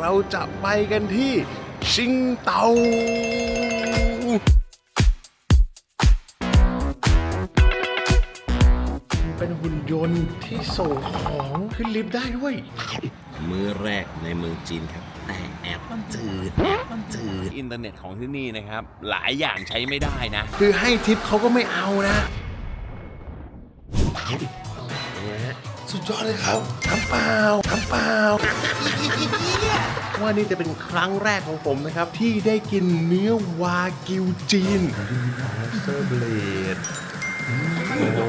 เราจะไปกันที่ชิงเตาเป็นหุ่นยนต์ที่ส่งของขึ้นลิฟต์ได้ด้วย มือแรกในเมืองจีนครับ แต่แอปมันจืดแอปมันจืดอินเทอร์เน็ตของที่นี่นะครับ หลายอย่างใช้ไม่ได้นะ คือให้ทิปเขาก็ไม่เอานะสุดยอดเลยครับน้ำเปล่าน้ำเปล่า ว่านี่จะเป็นครั้งแรกของผมนะครับ ที่ได้กินเนื้อวากิวจีนเซอร์เบลดโอ้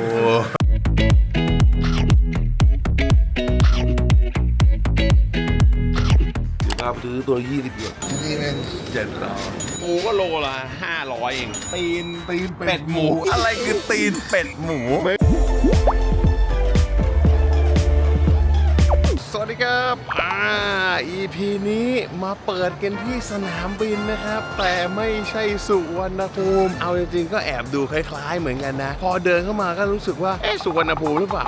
เดี๋ยวพาไปซื้อตัวยี่สิบหยวนที่นี่แม่งเจ็ดร้อยหมูก็โลละ500 เอง ตีน ตีนเป็ดหมู อะไรคือตีนเป็ดหมู วัสดีครับอ่า EP นี้มาเปิดกันที่สนามบินนะครับ แต่ไม่ใช่สุวรรณภูมิ เอาจริงๆก็แอบดูคล้ายๆเหมือนกันนะ พอเดินเข้ามาก็รู้สึกว่า เอ๊ะสุวรรณภูมิหรือเปล่า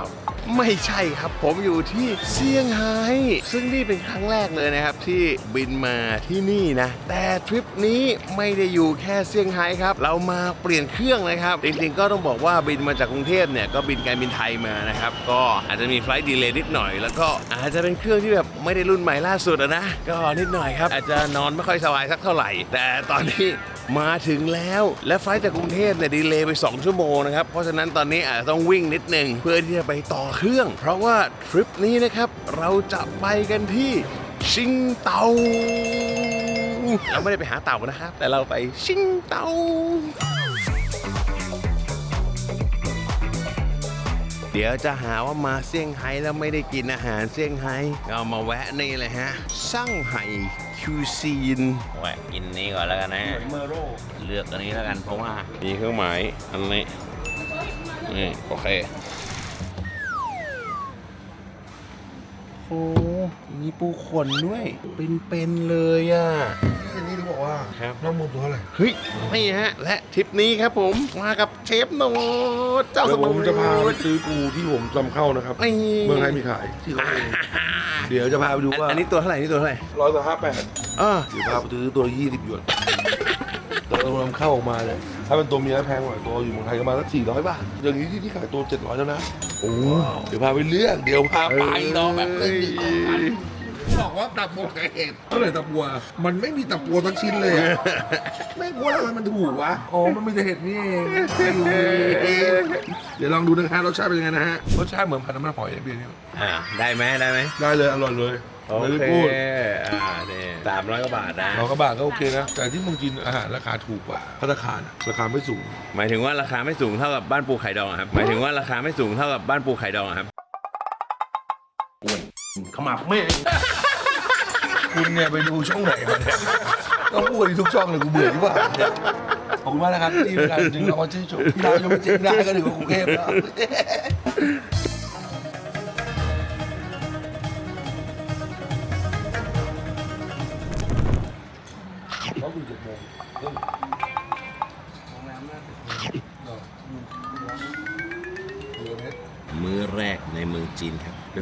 ไม่ใช่ครับ ผมอยู่ที่เซี่ยงไฮ้ซึ่งนี่เป็นครั้งแรกเลยนะครับ ที่บินมาที่นี่นะ แต่ทริปนี้ไม่ได้อยู่แค่เซี่ยงไฮ้ครับ เรามาเปลี่ยนเครื่องนะครับ จริงๆก็ต้องบอกว่าบินมาจากกรุงเทพเนี่ยก็บินการบินไทยมานะครับ ก็อาจจะมีไฟล์ดีเลย์นิดหน่อย แล้วก็อาจจะเป็นเครื่องที่แบบไม่ได้รุ่นใหม่ล่าสุดนะ ก็นิดหน่อยครับ อาจจะนอนไม่ค่อยสบายสักเท่าไหร่ แต่ตอนนี้ มาถึงแล้วและไฟล์จากกรุงเทพเนี่ยดีเลย์ไป 2 ชั่วโมงนะครับ เพราะฉะนั้นตอนนี้อาจจะต้องวิ่งนิดหนึ่งเพื่อที่จะไปต่อเครื่อง เพราะว่าทริปนี้นะครับเราจะไปกันที่ชิงเตาเราไม่ได้ไปหาเต่านะครับ แต่เราไปชิงเตาเดี๋ยวจะหาว่ามาเซี่ยงไฮ้แล้วไม่ได้กินอาหารเซี่ยงไฮ้ก็มาแวะนี่เลยฮะช่างไห่ คิวซีนแหวะกินนี้ก่อนแล้วกันนะ เมอร์โรเลือกอันนี้แล้วกันเพราะว่า มีเครื่องหมายอันนี้นี่โอเคโอ้มีปูขนด้วย เป็นๆเลยอะอันนี้รู้บอกว่า ครับน้ำมันตัวเท่าไหร่เฮ้ยนี่ฮะ และทริปนี้ครับผมมากับเชฟโนตเจ้าเดี๋สยวมุผมจะพาไปซื้อปูที่ผมจำเข้านะครับนี่เมืองไทยมีขายที่เขาเองเดี๋ยวจะพาไปดูอันว่าอันนี้ตัวเท่าไหร่นี่ตัวเท่าไหร่ร้อยกับห้าแปดอ่าเดี๋ยวพาไปซื้อตัวยี่สิบหยวนตัวเรานำเข้าออกมาเลยถ้าเป็นตัวเมียแพงกว่าตัวอยู่เมืองไทยประมาณสักสี่ร้อยบาทอย่างนี้ที่ที่ขายตัวเจ็ดร้อยแล้วนะโอ้เดี๋ยวพาไปเลือกเดี๋ยวพาไปรอแบบนึง บอกว่าตะปัวเห็ดเท่าไหร่ตะปัว มันไม่มีตะปัวทั้งชิ้นเลยอะไม่กลัวทำไมมันถูกวะอ๋อมันมีแต่เห็ดนี่เองเดี๋ยวลองดูนะฮะรสชาติเป็นยังไงนะฮะรสชาติเหมือนผัดน้ำมันหอยนะพี่เนี่ยอ่าได้ไหมได้ไหมได้เลยอร่อยเลยโอไม่ได้เคพูดอ่าเนี่ยสามร้อยกว่าบาทนะเราก็บาทก็โอเคนะแต่ที่เมืองจีนอาหารราคาถูกกว่าพัตตาคารอะราคาไม่สูง หมายถึงว่าราคาไม่สูงเท่ากับบ้านปูไข่ดองอะครับหมายถึงว่าราคาไม่สูงเท่ากับบ้านปูไข่ดองอะครับ ขมับแม่คุณเนี่ยไปดูช่องไหนมาเนี่ยต้องพูดทุกช่องเลยกูเบื่อที่ว่าเนี่ยขอบคุณมากนะครับที่เราจริงเราก็ชื่นชมเรายังไม่จริงได้ก็ถือว่ากรุงเทพแล้ว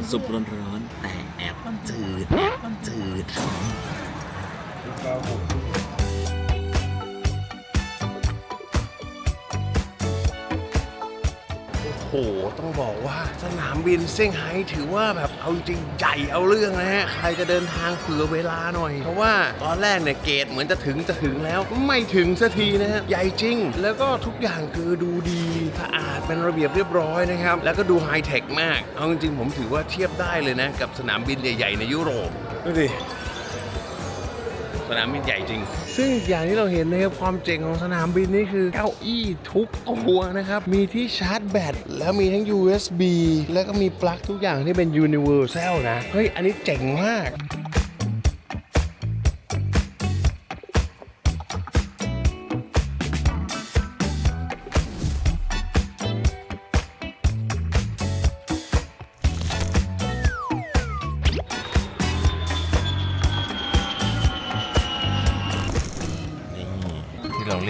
เป็นซุปร้อนๆแต่แอบมันจืดแอบมันจืดโอ้โห หต้องบอกว่าสนามบินเซี่ยงไฮ้ถือว่าแบบเอาจริงใหญ่เอาเรื่องนะฮะใครจะเดินทางเผื่อเวลาหน่อย เพราะว่าตอนแรกเนี่ยเกตเหมือนจะถึงจะถึงแล้วไม่ถึงสักทีนะฮะใหญ่จริง แล้วก็ทุกอย่างคือดูดีสะอาดเป็นระเบียบเรียบร้อยนะครับ แล้วก็ดูไฮเทคมาก เอาจริงๆผมถือว่าเทียบได้เลยนะ กับสนามบินใหญ่ ๆ ในยุโรปดูดิ สนามบินใหญ่จริง ซึ่งอีกอย่างที่เราเห็นนะครับความเจ๋งของสนามบินนี่คือเก้าอี้ทุกตัวนะครับ มีที่ชาร์จแบตแล้วมีทั้ง USB แล้วก็มีปลั๊กทุกอย่างที่เป็น Universal นะ เฮ้ย อันนี้เจ๋งมาก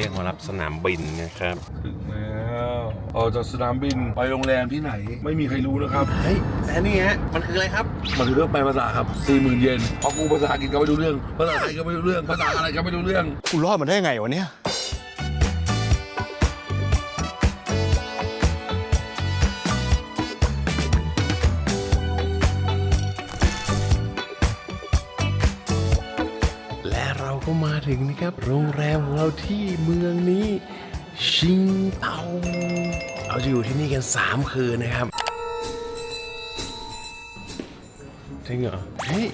ราเรียกมารับสนามบินนะครับ ถึงแล้วออกจากสนามบินไปโรงแรมที่ไหน ไม่มีใครรู้นะครับ เฮ้ยแต่นี่ฮะ มันคืออะไรครับ มันคือเรื่องแปลภาษาครับสี่หมื่นเยนเพราะกูภาษาอังกฤษก็ไม่รู้เรื่อง ภาษาไทยก็ไม่รู้เรื่อง ภาษาอะไรก็ไม่รู้เรื่อง กูรอดมาได้ไงวะเนี่ย ก็มาถึงนะครับโรงแรมของเราที่เมืองนี้ ชิงเตาเราจะอยู่ที่นี่กัน 3 คืนนะครับจริงเหรอเฮ้ย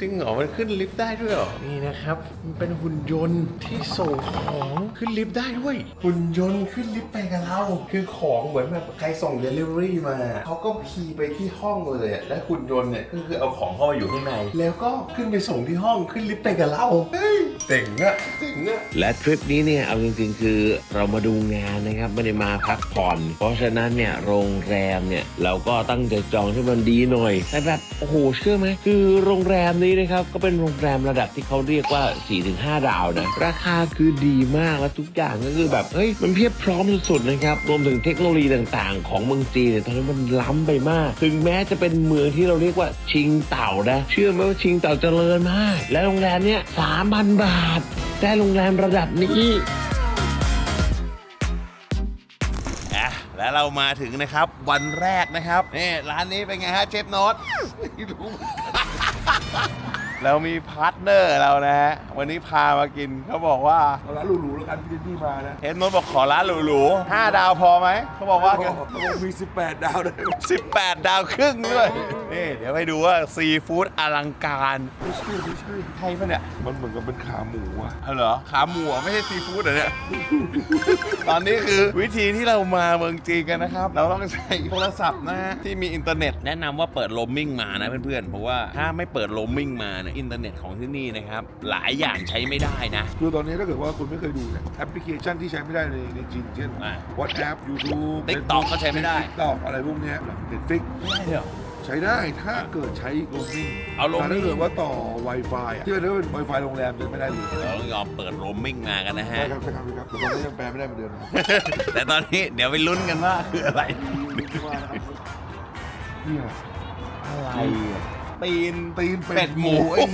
จริงเหรอมันขึ้นลิฟต์ได้ด้วยเหรอ นี่นะครับมันเป็นหุ่นยนต์ที่ส่งของขึ้นลิฟต์ได้ด้วย หุ่นยนต์ขึ้นลิฟต์ไปกับเรา คือของเหมือนแบบใครส่งเดลิเวอรี่มา เขาก็คีย์ไปที่ห้องเลยอะและหุ่นยนต์เนี่ยก็คือเอาของเข้ามาอยู่ข้างใน แล้วก็ขึ้นไปส่งที่ห้องขึ้นลิฟต์ไปกับเราเฮ้ยเจ๋งอะเจ๋งอะและทริปนี้เนี่ยเอาจริงๆ คือเรามาดูงานนะครับไม่ได้มาพักผ่อน เพราะฉะนั้นเนี่ยโรงแรมเนี่ยเราก็ตั้งใจจองที่มันดีหน่อยแต่แบบโอ้โหเชื่อไหมคือโรงแรมนี้นะครับก็เป็นโรงแรมระดับที่เขาเรียกว่า 4-5 ดาวนะ ราคาคือดีมากและทุกอย่างก็คือแบบเฮ้ยมันเพียบพร้อมสุดๆนะครับ รวมถึงเทคโนโลยีต่างๆ ของเมืองจีนเนี่ยตอนนี้มันล้ำไปมาก ถึงแม้จะเป็นเมืองที่เราเรียกว่าชิงเต่านะ เชื่อไหมว่าชิงเต่าเจริญมาก และโรงแรมเนี่ย3,000บาท ได้โรงแรมระดับนี้อะแล้วเรามาถึงนะครับวันแรกนะครับนี่ร้านนี้เป็นไงฮะเชฟโน้ตไม่รู้ 哈哈哈 เรามีพาร์ทเนอร์เรานะฮะ วันนี้พามากินเขาบอกว่าเอาร้านหรูๆแล้วกันที่นี่มานะเชฟโน้ตบอกขอร้านหรูๆห้าดาวพอไหม เขาบอกว่าเขาบอกมี 18 ดาวได้ไหม18 ดาวครึ่งด้วย นี่เดี๋ยวไปดูว่าซีฟู้ดอลังการไม่ใช่ไม่ใช่ใช่ปะเนี่ย มันเหมือนกับเป็นขาหมูอะเอาเหรอ ขาหมูเหรอไม่ใช่ซีฟู้ดเหรอเนี่ย ตอนนี้คือวิธีที่เรามาเมืองจีนกันนะครับ เราต้องใช้โทรศัพท์นะฮะที่มีอินเทอร์เน็ต แนะนำว่าเปิดโรมมิ่งมานะเพื่อนๆ เพราะว่าถ้าไม่เปิดโรมมิ่งมาเนี่ยอินเทอร์เน็ตของที่นี่นะครับ หลายอย่างใช้ไม่ได้นะ คือตอนนี้ถ้าเกิดว่าคุณไม่เคยดูเนี่ยแอปพลิเคชันที่ใช้ไม่ได้ในในจีนเช่น อ่า WhatsApp YouTube TikTok ก็ใช้ไม่ได้ TikTok อะไรพวกเนี้ย Netflix ไม่ได้เหรอใช้ได้ถ้าเกิดใช้โรมมิ่งเอา roaming ถ้าเกิดว่าต่อ Wi-Fi อะที่เป็นเป็น Wi-Fi โรงแรมจะไม่ได้เลยเราต้องยอมเปิดโรมมิ่งมากันนะฮะ ใช่ครับใช่ครับใช่ครับแต่ตอนนี้ยังแปลไม่ได้เหมือนเดิมนะแต่ตอนนี้เดี๋ยวไปลุ้นกันว่าคืออะไร เนี่ยอะไรอะ ตีนตีนเป็เป็ดดหหมูมูไอ้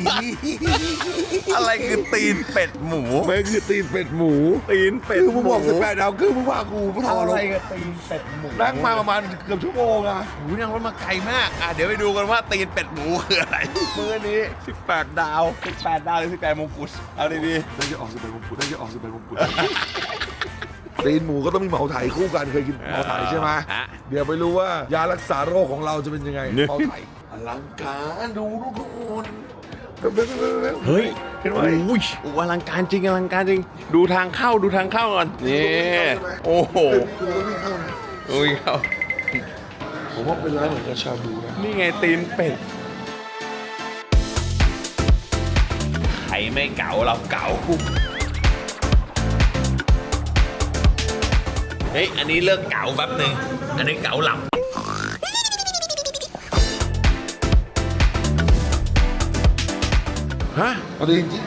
อะไรคือตีนเป็ดหมู แม่งคือตีนเป็ดหมูตีนเป็ดคือมึงบอกสิบแปดดาวคือมึงพากูไม่ถอดอะหรอไรกกับตีนเป็ดหมูนั่งมาประมาณเกือบชั่วโมงอะหูนั่งรถมาไกลมากอะเดี๋ยวไปดูกันว่าตีนเป็ดหมูคืออะไรมื้อนี้18ดาว18ดาวหรือ18มงกุฎเอาดีน่าจะออกสิบแปดมงกุฎน่าจะออกสิบแปดมงกุฎตีนหมูก็ต้องมีเหมาไถคู่กันเคยกินๆเหมาไถใช่ไหมอะเดี๋ยวไปรู้ว่ายารักษาโรคของเราจะเป็นยังไงเมาไถอ ลังการดูทุกคนเร็วๆๆๆเฮ้ยเห็นไหมอุ้ยอลังการจริงอลังการจริง ดูทางเข้าดูทางเข้าก่อนนี่โอ้โหกูต้องวิ่งเข้านะอุ้ยเข้าผมว่าเป็นร้านเหมือนกับชาบูนะนี่ไงตีนเป็ดใครไม่เก๋าเราเก๋าเฮ้ยอันนี้เลิกเก๋าแป๊บหนึ่งอันนี้เก๋าหลับ ฮะเอาดีจริง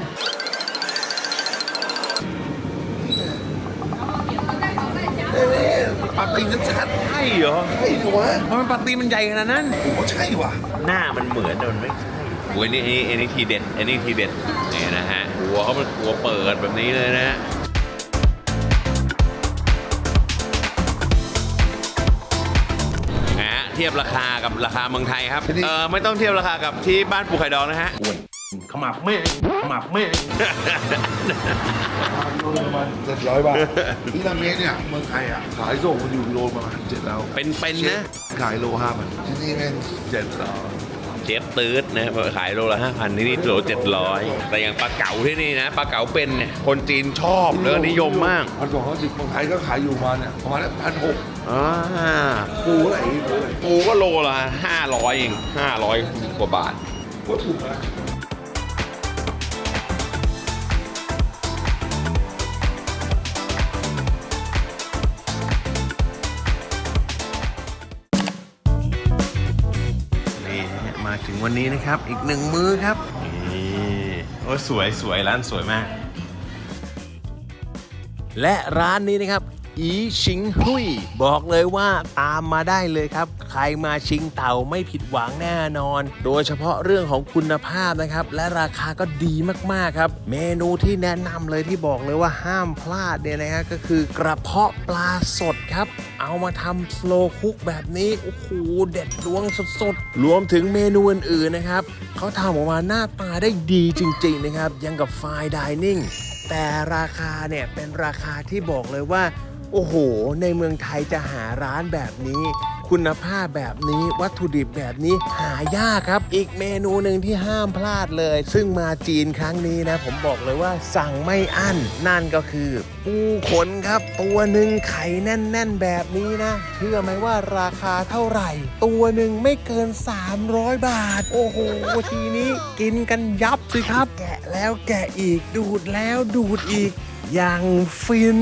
เอ๊ะปาตีนชัดใช่เหรอๆใช่ดิวะทำไมปาตีมันใหญ่ขนาดนั้นผมว่าใช่ว่ะหน้ามันเหมือนแต่มันไม่ใช่โอ้ยนี่อันนี้อันนี้ทีเด็ดอันนี้ทีเด็ดนี่นะฮะหัวเขาเป็นหัวเปิดแบบนี้เลยนะฮะนะฮะเทียบราคากับราคาเมืองไทยครับ เออไม่ต้องเทียบราคากับที่บ้านปูไข่ดองนะฮะ ขมับแม่ขมับแม่ประมาณเจ็ดร้อยบาทที่ราเมะเนี่ยเมืองไทยอะขายส่งมันอยู่กิโลประมาณเจ็ดแล้วเป็นเป็นนะ ขายโลห้าพันที่นี่แม่งเจ็ดร้อยเจฟตืดนะขายโลละห้าพันที่นี่โลเจ็ดร้อยแต่อย่างปลาเก๋าที่นี่นะปลาเก๋าเป็นเนี่ยคนจีนชอบแล้วก็นิยมมากพันสองร้อยสิบเมืองไทยก็ขายอยู่ประมาณเนี่ยประมาณพันหกอ่าปูอะไรปูอะไรปูก็โลละห้าร้อยเองห้าร้อยกว่าบาทก็ถูกนะ มาถึงวันนี้นะครับ อีกหนึ่งมื้อครับนี่โอ้ยสวยสวยร้านสวยมาก และร้านนี้นะครับอีชิงหุยบอกเลยว่าตามมาได้เลยครับใครมาชิงเต่าไม่ผิดหวังแน่นอน โดยเฉพาะเรื่องของคุณภาพนะครับ และราคาก็ดีมากๆครับ เมนูที่แนะนำเลยที่บอกเลยว่าห้ามพลาดเนี่ยนะฮะก็คือกระเพาะปลาสดครับ เอามาทำสโลคุกแบบนี้โอ้โหเด็ดดวงสดๆรวมถึงเมนูอื่นๆนะครับเขาทำออกมาหน้าตาได้ดีจริง ๆ นะครับ ยังกับไฟดิเนิ่งแต่ราคาเนี่ยเป็นราคาที่บอกเลยว่า โอ้โห ในเมืองไทยจะหาร้านแบบนี้ คุณภาพแบบนี้วัตถุดิบแบบนี้หายากครับ อีกเมนูหนึ่งที่ห้ามพลาดเลย ซึ่งมาจีนครั้งนี้นะ ผมบอกเลยว่าสั่งไม่อั้น นั่นก็คือปูขนครับ ตัวหนึ่งไข่แน่น ๆ แบบนี้นะ เชื่อไหมว่าราคาเท่าไหร่ ตัวหนึ่งไม่เกิน 300 บาท โอ้โห ทีนี้กินกันยับสิครับ แกะแล้วแกะอีกดูดแล้วดูดอีกอย่างฟิน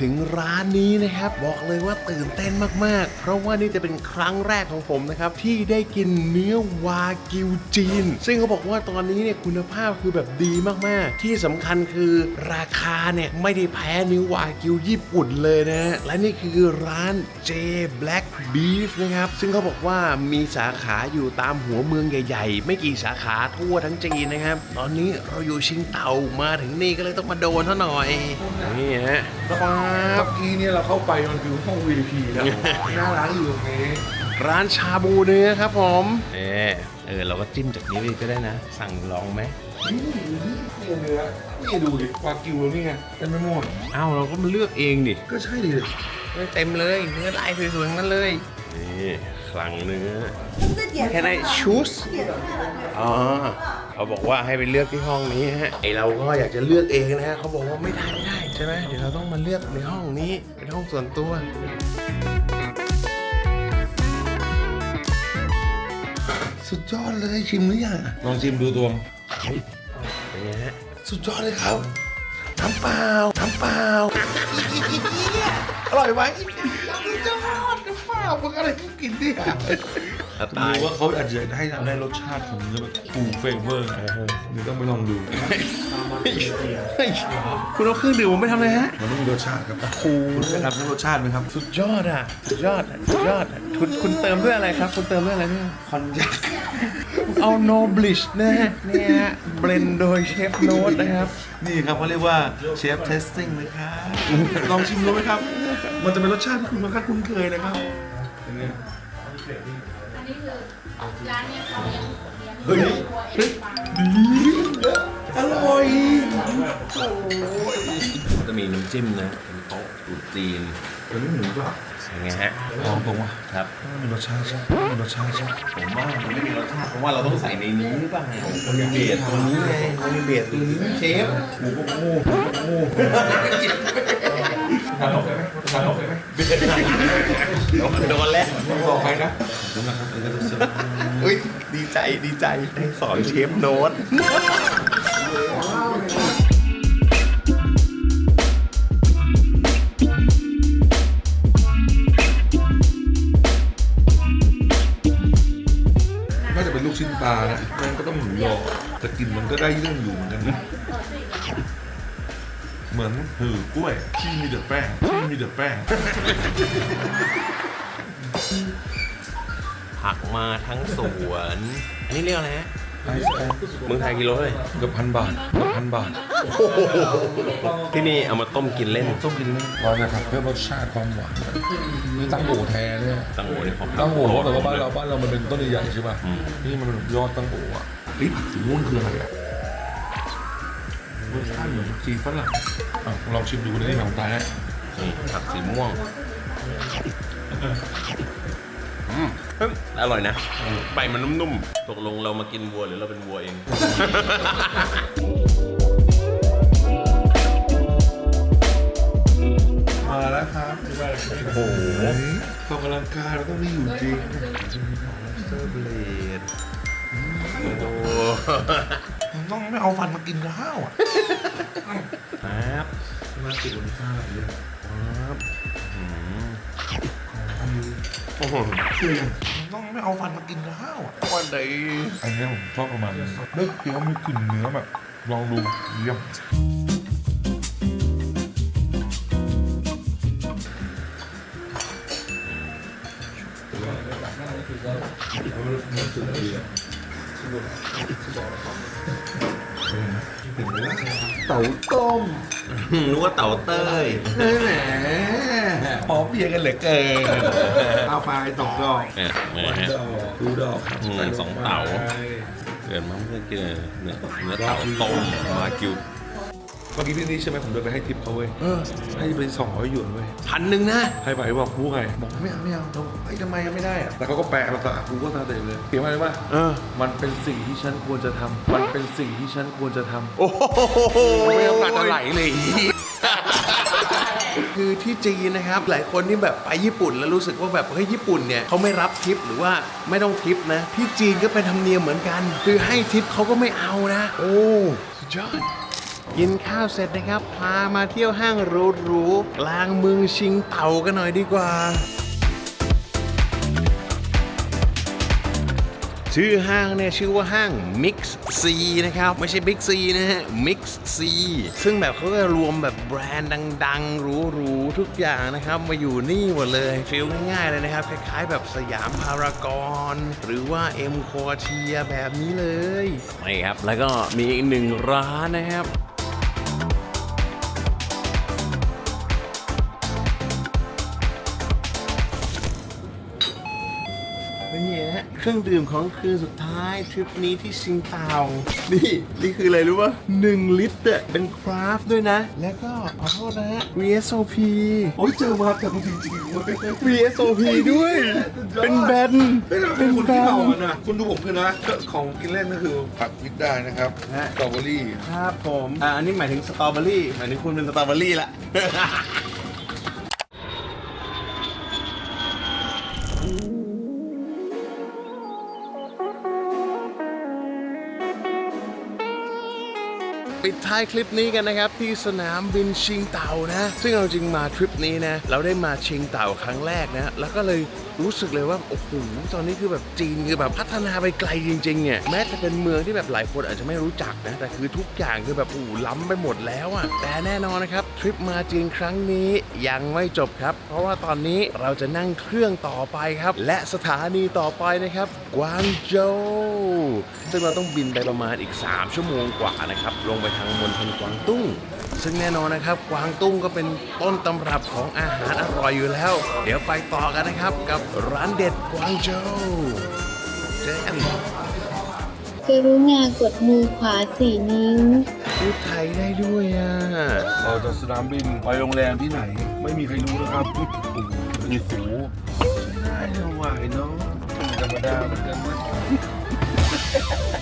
ถึงร้านนี้นะครับ บอกเลยว่าตื่นเต้นมากๆ เพราะว่านี่จะเป็นครั้งแรกของผมนะครับ ที่ได้กินเนื้อวากิวจีน ซึ่งเขาบอกว่าตอนนี้เนี่ยคุณภาพคือแบบดีมากๆ ที่สำคัญคือราคาเนี่ยไม่ได้แพ้เนื้อวากิวญี่ปุ่นเลยนะ และนี่คือร้าน J Black Beef นะครับ ซึ่งเขาบอกว่ามีสาขาอยู่ตามหัวเมืองใหญ่ ๆ ไม่กี่สาขาทั่วทั้งจีนนะครับ ตอนนี้เราอยู่ชิงเต่ามาถึงนี่ก็เลยต้องมาโดนซะหน่อยนี่ฮะป๊าเมื่บอกี้เนี่ยเราเข้าไปมันคือห้อง VIP นะหน้าร้านอยู่ตรงนี้ร้านชาบูเนื้อครับผมเออเออ เราก็จิ้มจากนี้ไปก็ได้นะ สั่งลองไหมนี่นี่เนื้อนี่ดูดิวากิวนี่ไงเต็มไปหมดเอ้าเราก็มาเลือกเองดิก็ใช่ดิเต็มเลยเนื้อลายสวยๆทั้งนั้นเลยนี่ คลังเนื้อแค่ไหนชูสอ๋อเขาบอกว่าให้ไปเลือกที่ห้องนี้ฮะไอเราก็อยากจะเลือกเองนะฮะเขาบอกว่าไม่ได้ไม่ได้ใช่ไหมเดี๋ยวเราต้องมาเลือกในห้องนี้เป็นห้องส่วนตัว สุดยอดเลยชิมหรือยังลองชิมดูตวงเป็นไงฮะสุดยอดเลยครับน้ำเปล่าน้ำเปล่าอร่อยไหม สุดยอดน้ำเปล่ามึงอะไรกูกินเนี่ยตายรู้ว่าเขาอาจจะให้ได้รสชาติของเนื้อแบบปูเฟเวอร์เดี๋ยวต้องไปลองดู เฮ้ยคุณเอาเครื่องดื่มผมไปทำอะไรฮะ มันต้องมีรสชาติครับคุณจะทำให้รสชาติไหมครับสุดยอดอะสุดยอดอะสุดยอดอะคุณคุณเติมด้วยอะไรครับ คุณเติมด้วยอะไรเนี่ยคอนยักเอาโนบลิชนะฮะเนี่ยฮะเบรนโดยเชฟโน้ตนะครับ นี่ครับเขาเรียกว่าเชฟเทสติ้งเลยครับลองชิมดูไหมครับ มันจะเป็นรสชาติที่คุณค่อนข้างคุ้นเคยนะครับ เป็นไงร้านเนี้ยเขาเลี้ยงเฮ้ยอร่อยจะมีน้ำจิ้มนะเป็นโต๊ะตูจีนมันไม่เหมือนกับยังไงฮะลองตรงว่ะครับมันมีรสชาติใช่มีรสชาติใช่ผมว่ามันไม่มีรสชาติเพราะว่าเราต้องใส่ในนี้หรือเปล่ามันมีเบียดตัวนี้ไงมันมีเบียดตัวนี้เชฟหมูก็โง่โง่ทาน ออกได้ไหมทานออกได้ไหมโดนแล้วไม่บอกใครนะผมนะครับเออจะเสิร์ฟเฮ้ยดีใจดีใจได้สอนเชฟโน้ตน่าจะเป็นลูกชิ้นปลานะมันก็ต้องหมูยอแต่กลินมันก็ได้เรื่องอยู่เหมือนกันนะ เหมือนหือกล้วยที่มีแต่แป้งที่มีแต่แป้ง ผักมาทั้งสวน อันนี้เรียกอะไรฮะเมืองไทยกิโลเลยเกือบพันบาทเกือบพันบาท ที่นี่เอามาต้มกินเล่น ต้มกินเลยร้อนนะครับเพื่อรสชาติความหวานนี่ตั้งโอแท้เนี่ยตังโอในของตั้งโอแต่ว่าบ้านเราบ้านเรามันเป็นต้นใหญ่ๆใช่ป่ะนี่มันเป็นยอดตั้งโออะเฮ้ยผักสีม่วงคืออะไรอะ รสชาติเหมือนจีฝรั่งอะลองชิมดูนี่ของตายฮะนี่ผักสีม่วงอืมเฮ้ยอร่อยนะไปมันนุ่มๆ ตกลงเรามากินวัวหรือเราเป็นวัวเอง มาแล้วครับโอ้โหออกกำลังกายเราต้องมีอยู่จริงเซอร์เบลดโอ้โห ต้องไม่เอาฟันมากินข้าวอะครับน่าติดบนข้าวอะไรอย่างเงี้ยครับอันนี้โอ้โหคือต้องไม่เอาฟันมากินข้าวอะวันไหนอันนี้ผมชอบประมาณนี้ได้เคี้ยวมีกลิ่นเนื้อแบบลองดูเยี่ยม เต่าต้มนึกว่าเต่าเต้ยแหมหอมเพียงกันเหลือเกินเอาไปสองดอกเนี่ยนะฮะ ดอกดูดอกครับอืมใส่ลสองเต่า เกิดมาเพื่อกินเนื้อเนื้อเต่าต้มมากิว เมื่อกี้พี่นี่ใช่ไหมผมเดินไปให้ทิปเขาเว้ยเออให้ไปสองร้อยหยวนเว้ยพันหนึ่งนะ ให้ไปบอกกูไงบอกไม่เอาไม่เอาเขาบอกเฮ้ยทำไมไม่ได้อะแล้วเขาก็แปลภาษากูก็ทำเต็มเลยเขียนว่าอะไรวะเออ มันเป็นสิ่งที่ฉันควรจะทำมันเป็นสิ่งที่ฉันควรจะทำ โอ้โหไม่ต้องการจะไหลเลยคือที่จีนนะครับ หลายคนที่แบบไปญี่ปุ่นแล้วรู้สึกว่าแบบเฮ้ยญี่ปุ่นเนี่ยเขาไม่รับทิปหรือว่าไม่ต้องทิปนะ ที่จีนก็เป็นธรรมเนียมเหมือนกัน คือให้ทิปเขาก็ไม่เอานะ โอ้สุดยอด กินข้าวเสร็จนะครับ พามาเที่ยวห้างหรูๆกลางเมืองชิงเต่ากันหน่อยดีกว่า ชื่อห้างเนี่ยชื่อว่าห้าง Mix C นะครับ ไม่ใช่ Big C นะฮะ Mix C ซึ่งแบบเขาก็รวมแบบแบรนด์ดังๆหรูๆทุกอย่างนะครับ มาอยู่นี่หมดเลยฟีลง่ายๆเลยนะครับ คล้ายๆแบบสยามพารากอนหรือว่าเอ็มโคเทียแบบนี้เลย นี่ครับ แล้วก็มีอีกหนึ่งร้านนะครับ นี่ฮะเครื่องดื่มของคืนสุดท้ายทริปนี้ที่ซิงเตานี่นี่คืออะไรรู้ป่ะ1ลิตรอะเป็นคราฟต์ด้วยนะ แล้วก็ขอโทษนะฮะ VSOP โอ้ยเจอมาแต่จริงจริงๆเว้ย VSOP ด้วย เป็นแบนเฮ้ยทำไมเป็นคนที่เมาอะนะคุณดูผมคือนะ ของกินเล่นก็คือผัดพริกได้นะครับสตรอเบอรี่ ครับผม อ่าอันนี้หมายถึงสตรอเบอรี่ หมายถึงคุณเป็นสตรอเบอรี่ละ ปิดท้ายคลิปนี้กันนะครับ ที่สนามบินชิงเต่านะ ซึ่งเอาจริงมาทริปนี้นะ เราได้มาชิงเต่าครั้งแรกนะ แล้วก็เลยรู้สึกเลยว่า โอ้โห ตอนนี้คือแบบจีนคือแบบพัฒนาไปไกลจริงๆเนี่ยแม้จะเป็นเมืองที่แบบหลายคนอาจจะไม่รู้จักนะ แต่คือทุกอย่างคือแบบโอ้ล้ำไปหมดแล้วอะแต่แน่นอนนะครับ ทริปมาจีนครั้งนี้ยังไม่จบครับ เพราะว่าตอนนี้เราจะนั่งเครื่องต่อไปครับ และสถานีต่อไปนะครับกวางโจวซึ่งเราต้องบินไปประมาณอีก 3 ชั่วโมงกว่านะครับ ลงไปทางมณฑลกวางตุ้ง ซึ่งแน่นอนนะครับ กวางตุ้งก็เป็นต้นตำรับของอาหารอร่อยอยู่แล้ว เดี๋ยวไปต่อกันนะครับกับร้านเด็ดกวางโจวเจอกันกรุณากดมือขวาสี่นิ้ว พูดไทยได้ด้วยอะเราจากสนามบินไปโรงแรมที่ไหน ไม่มีใครรู้นะครับโอ้โหโอ้โหใช้ได้นะวายเนาะธรรมดาเหมือนกันนะ